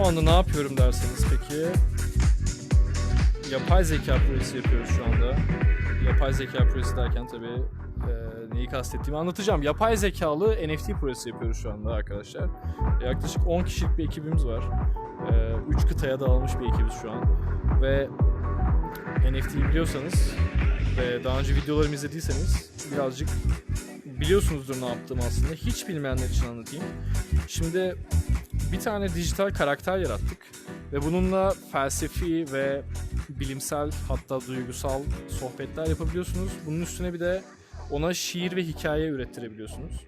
anda ne yapıyorum derseniz peki yapay zeka projesi yapıyoruz şu anda. Yapay zeka projesi derken tabii e, neyi kastettiğimi anlatacağım. Yapay zekalı NFT projesi yapıyoruz şu anda arkadaşlar. Yaklaşık 10 kişilik bir ekibimiz var. 3 kıtaya dağılmış bir ekibiz şu an. Ve NFT'yi biliyorsanız ve daha önce videolarımı izlediyseniz birazcık biliyorsunuzdur ne yaptığımı aslında. Hiç bilmeyenler için anlatayım. Şimdi bir tane dijital karakter yarattık ve bununla felsefi ve bilimsel hatta duygusal sohbetler yapabiliyorsunuz. Bunun üstüne bir de ona şiir ve hikaye ürettirebiliyorsunuz.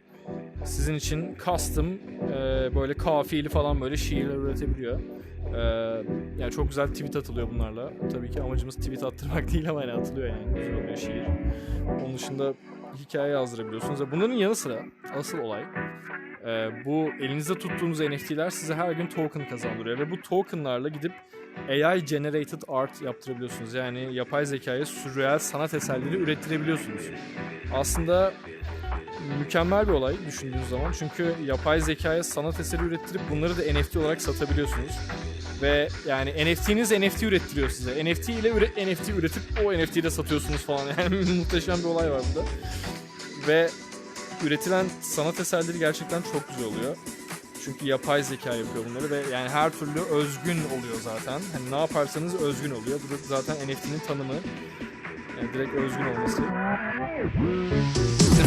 Sizin için custom e, böyle kafiyeli falan böyle şiirler üretebiliyor. E, yani çok güzel tweet atılıyor bunlarla. Tabii ki amacımız tweet attırmak değil ama yani atılıyor yani. Güzel oluyor şiir. Onun dışında hikaye yazdırabiliyorsunuz. Bunların yanı sıra asıl olay e, bu elinizde tuttuğunuz NFT'ler size her gün token kazandırıyor ve bu tokenlarla gidip AI generated art yaptırabiliyorsunuz. Yani yapay zekaya sürreal sanat eserleri ürettirebiliyorsunuz. Aslında mükemmel bir olay düşündüğünüz zaman. Çünkü yapay zekaya sanat eseri ürettirip bunları da NFT olarak satabiliyorsunuz. Ve yani NFT'niz NFT ürettiriyor size. NFT ile üre- NFT üretip o NFT'yi de satıyorsunuz falan. Yani muhteşem bir olay var burada. Ve üretilen sanat eserleri gerçekten çok güzel oluyor. Çünkü yapay zeka yapıyor bunları ve yani her türlü özgün oluyor zaten. Hani ne yaparsanız özgün oluyor. Bu da zaten NFT'nin tanımı. Yani direkt özgün olması.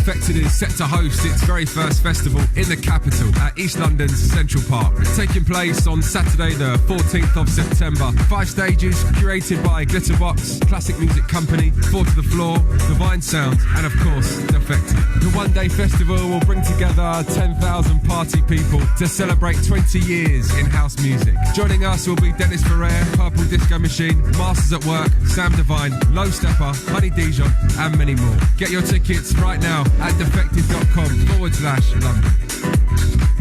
Defected is set to host its very first festival in the capital at East London's Central Park. It's Taking place on Saturday, the 14th of September. Five stages curated by Glitterbox, Classic Music Company, Four to the Floor, Divine Sound, and of course, Defected. The one day festival will bring together 10,000 party people to celebrate 20 years in house music. Joining us will be Dennis Ferrer, Purple Disco Machine, Masters at Work, Sam Divine, Low Stepper, Honey Dijon, and many more. Get your tickets right now at defected.com forward slash London.